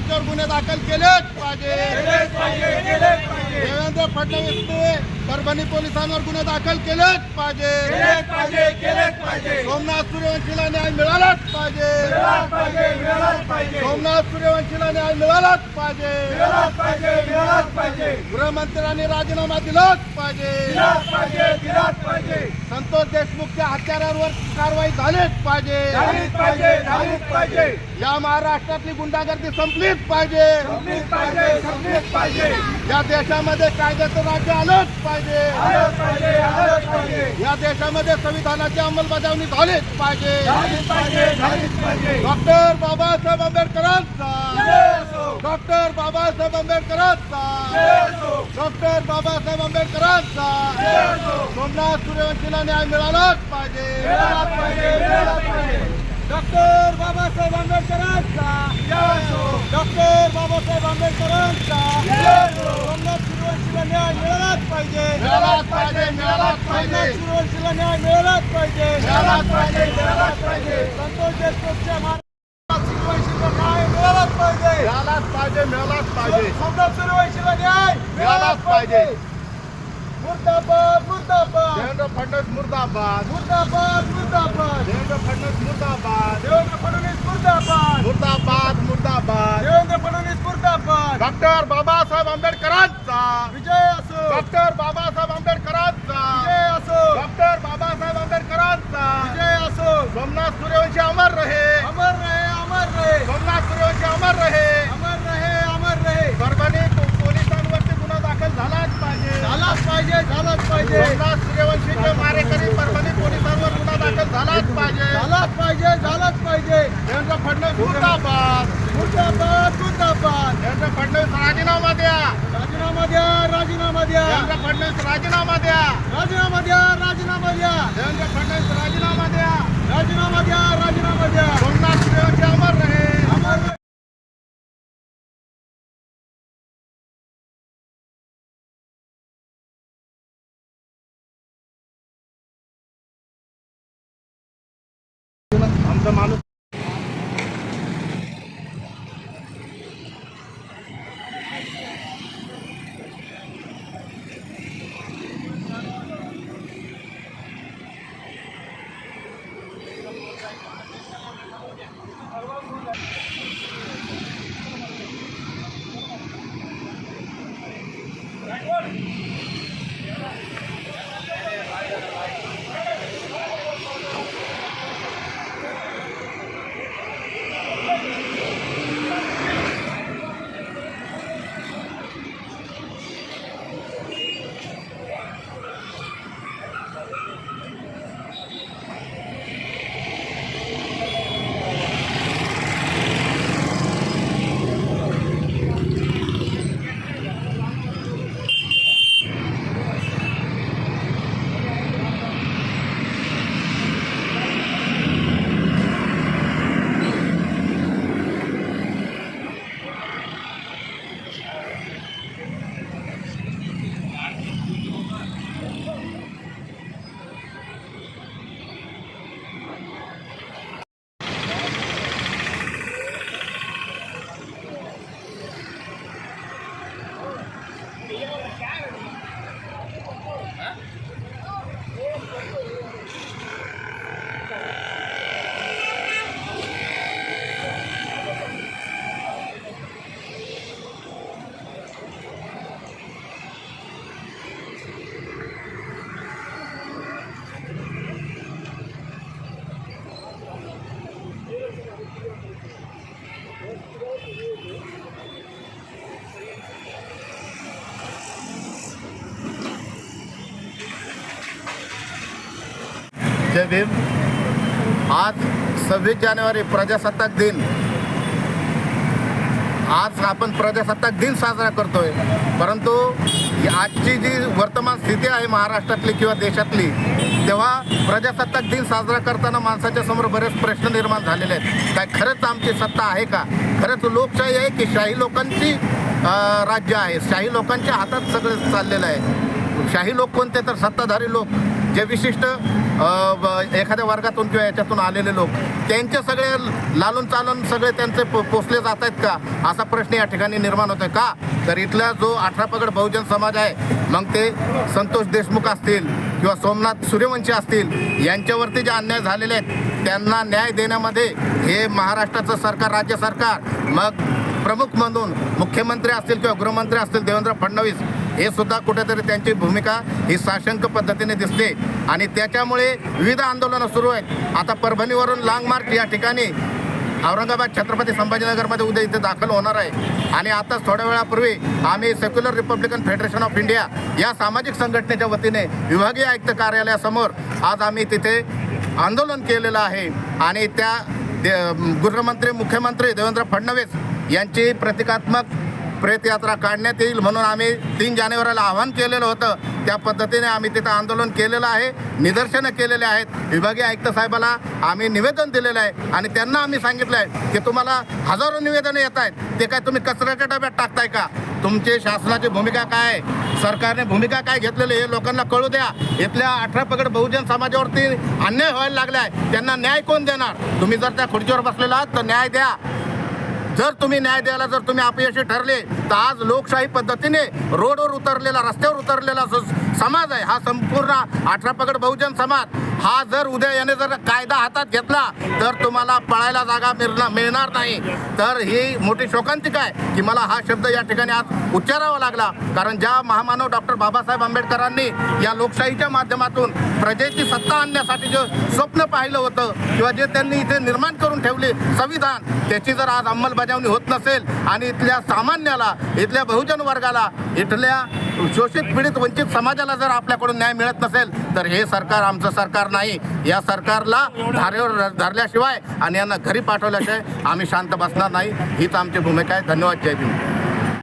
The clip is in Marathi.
त्यांच्यावर गुन्हे दाखल केलेच पाहिजे. देवेंद्र फडणवीसने परभणी पोलिसांवर गुन्हे दाखल केलेच पाहिजे. सोमनाथ सूर्यवंशीला न्याय मिळालाच पाहिजे. सोमनाथ सूर्यवंशीला न्याय मिळालाच पाहिजे. गृहमंत्र्यांनी राजीनामा दिलाच पाहिजे. संतोष देशमुखच्या हत्यारांवर कारवाई झालीच पाहिजे. या महाराष्ट्रातली गुंडागर्दी संपलीच पाहिजे. या देशामध्ये कायद्याचं राज्य आलंच पाहिजे. या देशामध्ये संविधानाची अंमलबजावणी झालीच पाहिजे. डॉक्टर बाबासाहेब आंबेडकरांचा. डॉक्टर बाबासाहेब आंबेडकरांचा. डॉक्टर बाबासाहेब आंबेडकरांचा. सोमनाथ सूर्यवंशीला न्याय मिळालाच पाहिजे. डॉक्टर बाबासाहेब आंबेडकरांचा. डॉक्टर बाबासाहेब आंबेडकरांचा. सोमनाथ सूर्यवंशीला न्याय मिळालाच पाहिजे. मिळालाच पाहिजे मिळालाच पाहिजे. सूर्यवंशीला न्याय मिळालाच पाहिजे. मिळालाच पाहिजे मिळालाच पाहिजे. संतोष देशमुखच्या महाराज सूर्यवंशीला न्याय मिळालाच पाहिजे. मिळालाच पाहिजे मिळालाच पाहिजे. सोमनाथ सूर्यवंशीला न्याय मिळालाच पाहिजे. मुर्दाबाद देवेंद्र फडणवीस मुर्दाबाद. मुर्दाबाद मुर्दाबाद. देवेंद्र फडणवीस मुर्दाबाद. देवेंद्र फडणवीस मुर्दाबाद. मुर्दाबाद मुर्दाबाद. देवेंद्र फडणवीस मुर्दाबाद. डॉक्टर बाबासाहेब आंबेडकरांचा. विजय असो. डॉक्टर बाबासाहेब आंबेडकरांचा. विजय असो. डॉक्टर बाबासाहेब आंबेडकरांचा. विजय असो. सोमनाथ सूर्यवंशी अमर रहे अमर रहे अमर रहे सोमनाथ सूर्यवंशी अमर रहे अमर रहे अमर रहे परभणी पो- पोलिसांवरती गुन्हा दाखल झालाच पाहिजे झालाच पाहिजे झालाच पाहिजे सूर्यवंशीचे मारेकरी परभणी पोलिसांवर गुन्हा दाखल झालाच पाहिजे. झालाच पाहिजे झालाच पाहिजे. देवेंद्र फडणवीस मुर्दाबाद. मुर्दाबाद मुर्दाबाद. देवेंद्र फडणवीस राजीनामा द्या. राजीनामा द्या राजीनामा द्या. देवेंद्र फडणवीस राजीनामा द्या. राजीनामा द्या राजीनामा द्या. देवेंद्र फडणवीस राजीनामा द्या. राजीनामा द्या राजीनामा द्या. सोमनाथ अमर रहे. आमचा माणूस जय भीम. आज सव्वीस जानेवारी प्रजासत्ताक दिन. आज आपण प्रजासत्ताक दिन साजरा करतोय. परंतु आजची जी वर्तमान स्थिती आहे महाराष्ट्रातली किंवा देशातली तेव्हा प्रजासत्ताक दिन साजरा करताना माणसाच्या समोर बरेच प्रश्न निर्माण झालेले आहेत. काय खरंच आमची सत्ता आहे का? खरंच लोकशाही आहे की शाही लोकांची राज्य आहे? शाही लोकांच्या हातात सगळं चाललेलं आहे. शाही लोक कोणते? तर सत्ताधारी लोक. जे विशिष्ट एखाद्या वर्गातून किंवा याच्यातून आलेले लोक त्यांचे सगळे लालून चालून सगळे त्यांचे पो- पोचले जात आहेत का? असा प्रश्न या ठिकाणी निर्माण होतोय. का? तर इथला जो अठरा पगड बहुजन समाज आहे मग ते संतोष देशमुख असतील किंवा सोमनाथ सूर्यवंशी असतील यांच्यावरती जे अन्याय झालेले आहेत त्यांना न्याय देण्यामध्ये हे महाराष्ट्राचं सरकार राज्य सरकार मग प्रमुख म्हणून मुख्यमंत्री असतील किंवा गृहमंत्री असतील देवेंद्र फडणवीस हे सुद्धा कुठेतरी त्यांची भूमिका ही साशंक पद्धतीने दिसते. आणि त्याच्यामुळे विविध आंदोलनं सुरू आहेत. आता परभणीवरून लाँग मार्च या ठिकाणी औरंगाबाद छत्रपती संभाजीनगरमध्ये उद्या इथे दाखल होणार आहे. आणि आताच थोड्या वेळापूर्वी आम्ही secular republican federation of India या सामाजिक संघटनेच्या वतीने विभागीय आयुक्त कार्यालयासमोर आज आम्ही तिथे आंदोलन केलेलं आहे. आणि त्या दे- गृहमंत्री मुख्यमंत्री देवेंद्र फडणवीस यांची प्रतिकात्मक प्रेतयात्रा काढण्यात येईल म्हणून आम्ही तीन जानेवारीला आवाहन केलेलं होतं. त्या पद्धतीने आम्ही तिथं आंदोलन केलेलं आहे निदर्शनं केलेले आहेत. विभागीय आयुक्त साहेबाला आम्ही निवेदन दिलेलं आहे आणि त्यांना आम्ही सांगितलं आहे की तुम्हाला हजारो निवेदनं येत आहेत. ते काय तुम्ही कचऱ्याच्या डब्यात टाकताय का? तुमची शासनाची भूमिका काय आहे? सरकारने भूमिका काय घेतलेली हे लोकांना कळू द्या. इथल्या अठरा पगड बहुजन समाजावरती अन्याय व्हायला लागला आहे त्यांना न्याय कोण देणार? तुम्ही जर त्या खुर्चीवर बसलेला आहात तर न्याय द्या. जर तुम्ही न्याय द्यायला जर तुम्ही अपयशी ठरले तर आज लोकशाही पद्धतीने रोडवर उतरलेला रस्त्यावर उतरलेला समाज आहे हा संपूर्ण अठरा पगड बहुजन समाज हा जर उद्या याने जर कायदा हातात घेतला तर तुम्हाला पळायला जागा मिळणार मिळणार नाही. तर ही मोठी शोकांतिका आहे की मला हा शब्द या ठिकाणी आज उच्चारावा लागला. कारण ज्या महामानव डॉक्टर बाबासाहेब आंबेडकरांनी या लोकशाहीच्या माध्यमातून प्रजेची सत्ता आणण्यासाठी जे स्वप्न पाहिलं होतं किंवा जे त्यांनी इथे निर्माण करून ठेवले संविधान त्याची जर आज अंमलबजावणी होत नसेल आणि इथल्या सामान्याला इथल्या बहुजन वर्गाला इथल्या शोषित पीडित वंचित समाजाला जर आपल्याकडून न्याय मिळत नसेल तर हे सरकार आमचं सरकार नाही. या सरकारला धारेवर धरल्याशिवाय आणि यांना घरी पाठवल्याशिवाय आम्ही शांत बसणार नाही. हीच आमची भूमिका आहे. धन्यवाद. जय भीम.